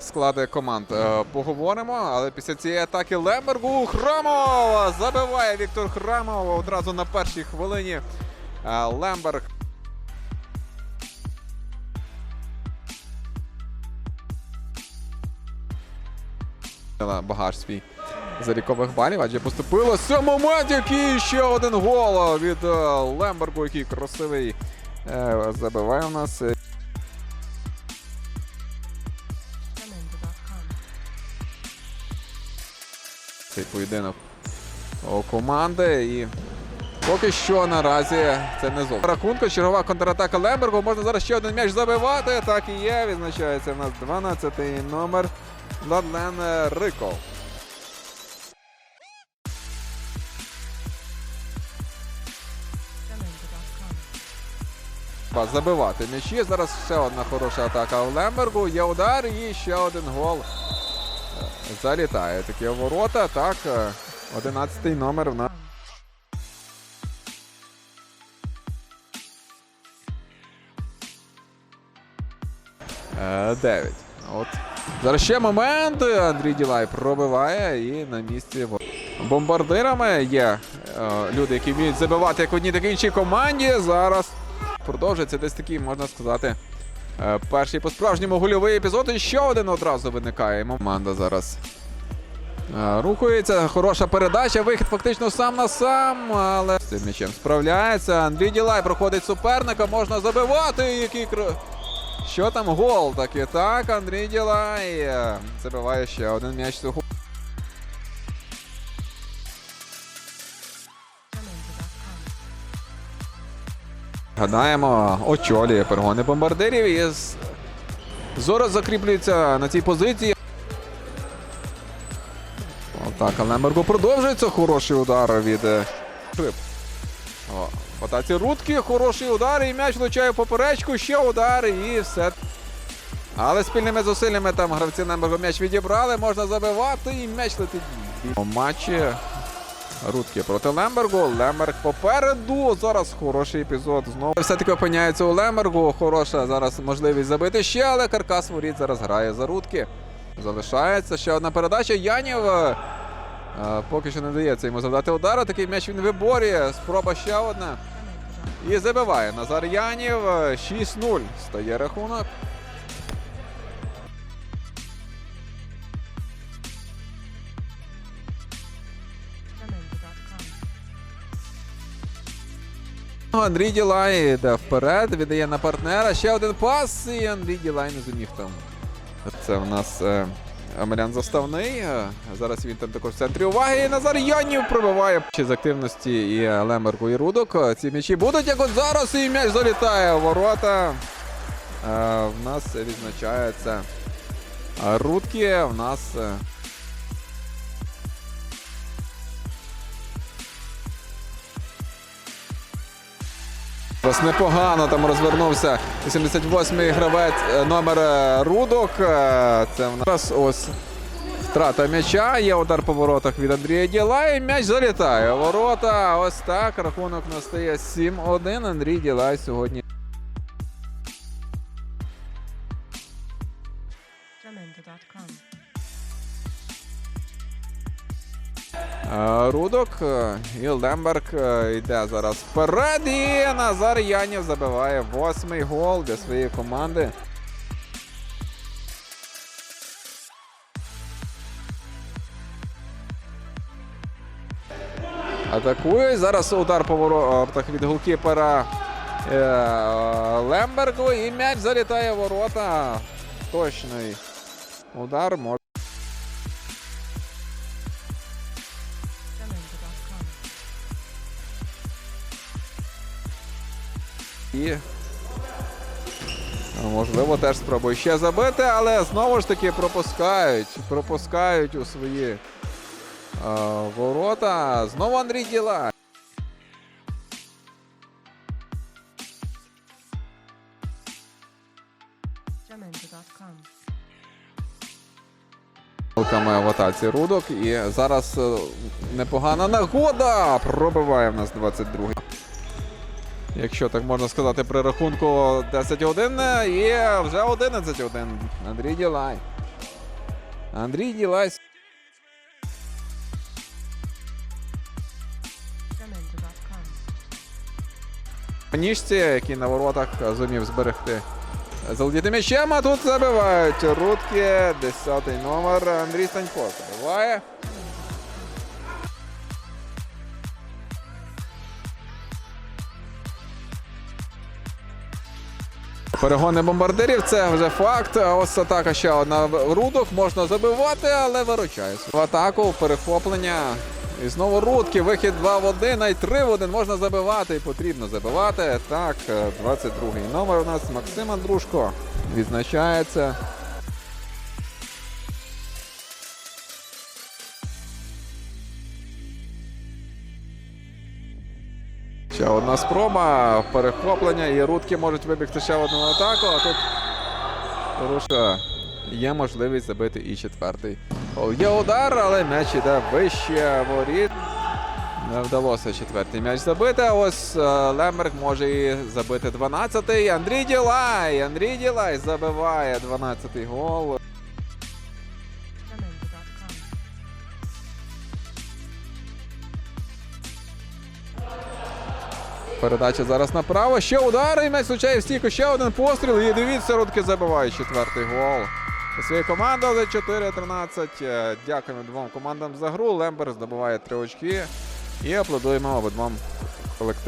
Склади команд. Е, поговоримо, але після цієї атаки Лембергу Храмов! Забиває Віктор Храмов одразу на першій хвилині. Е, Лемберг. Багаж свій залікових балів, адже поступилося момент, який ще один гол від е, Лембергу, який красивий е, забиває у нас. цей поєдинок у команди. І поки що наразі це не зовсім. Рахунку, чергова контратака Лембергу. Можна зараз ще один м'яч забивати. Так і є. Відзначається в нас 12-й номер Владлен Риков. Jamendo.com. Забивати м'ячі. Зараз ще одна хороша атака у Лембергу. Є удар і ще один гол. Е, Залітає такі ворота. Так, 11-й номер в нас. Е, 9. От. Зараз ще момент. Андрій Ділай пробиває і на місці бомбардирами є е, люди, які вміють забивати як в одній, так іншій команді. Зараз продовжується десь такий, можна сказати, е, перший по-справжньому гольовий епізод. І ще один одразу виникає. Команда зараз е, рухається. Хороша передача. Вихід фактично сам на сам, але з цим м'ячем справляється. Андрій Ділай проходить суперника. Можна забивати. Який кр... Що там гол? Так і так. Андрій Ділай е, забиває ще один м'яч цього. Гадаємо, очолює перегони бомбардирів і з- зараз закріплюється на цій позиції. Атака Лембергу продовжується. Хороший удар від е, Шип. В атаці Рудки, хороший удар, і м'яч влучає поперечку, ще удар і все. Але спільними зусиллями там гравці Лембергу м'яч відібрали, можна забивати і м'яч летить. Матчі Рудки проти Лембергу. Лемберг попереду. Зараз хороший епізод. Знову все-таки опиняється у Лембергу. Хороша зараз можливість забити ще, але каркас воріт зараз грає за Рудки. Залишається ще одна передача. Янів е, е, поки що не дається йому завдати удару. Такий м'яч він виборює. Спроба ще одна. І забиває Назар Янів. Е, 6-0. Стає рахунок. Андрій Ділай йде вперед, віддає на партнера. Ще один пас, і Андрій Ділай не зумів там. Це в нас е, Амелян Заставний. Е, Зараз він там також в центрі уваги. І Назар Янів пробиває з активності і Лемерку, і Рудок. Е, Ці м'ячі будуть, як от зараз, і м'яч залітає у ворота. Е, В нас відзначається е, Рудки. В нас. Зараз непогано там розвернувся 88-й гравець е, номер е, Рудок. Е, Це в нас ось втрата м'яча. Є удар по воротах від Андрія Діла. І м'яч залітає. Ворота. Ось так. Рахунок настає 7-1. Андрій Ділай сьогодні. Jamendo.com. Рудок е, і Лемберг е, йде зараз вперед. І Назар Янів забиває восьмий гол для своєї команди. Атакує. Зараз удар по воротах від голкіпера е, Лембергу. І м'яч залітає в ворота. Точний удар. І можливо теж спробує ще забити, але знову ж таки пропускають. Пропускають у свої е, ворота. Знову Андрій Діла. В атаці Рудок. І зараз е, непогана нагода. Пробиває в нас 22-й. Якщо так можна сказати, при рахунку 10-1 і вже 11-1. Андрій Ділай. Андрій Ділай ніжці, який на воротах зумів зберегти. Залетіти м'ячем, а тут забивають. Рудки, 10-й номер. Андрій Станько забиває. Перегони бомбардирів це вже факт. Ось атака ще одна в рудок. Можна забивати, але виручаюсь. В атаку перехоплення. І знову рудки. Вихід 2 в 1, а й 3 в 1. Можна забивати і потрібно забивати. Так, 22-й номер у нас Максим Андрушко відзначається. Одна спроба, перехоплення, і рудки можуть вибігти ще одну атаку, а тут Руша є можливість забити і четвертий. Є удар, але м'яч іде вище воріт. Не вдалося четвертий м'яч забити. А ось е, Лемберг може і забити 12-й. Андрій Ділай. Андрій Ділай забиває 12-й гол. Передача зараз направо. Ще удар, і м'яч стійку. Ще один постріл. І дивіться, Рудки забиває четвертий гол. Своєї команда за 4-13. Е, Дякуємо двом командам за гру. Лембер здобуває три очки. І аплодуємо обидвом колективам.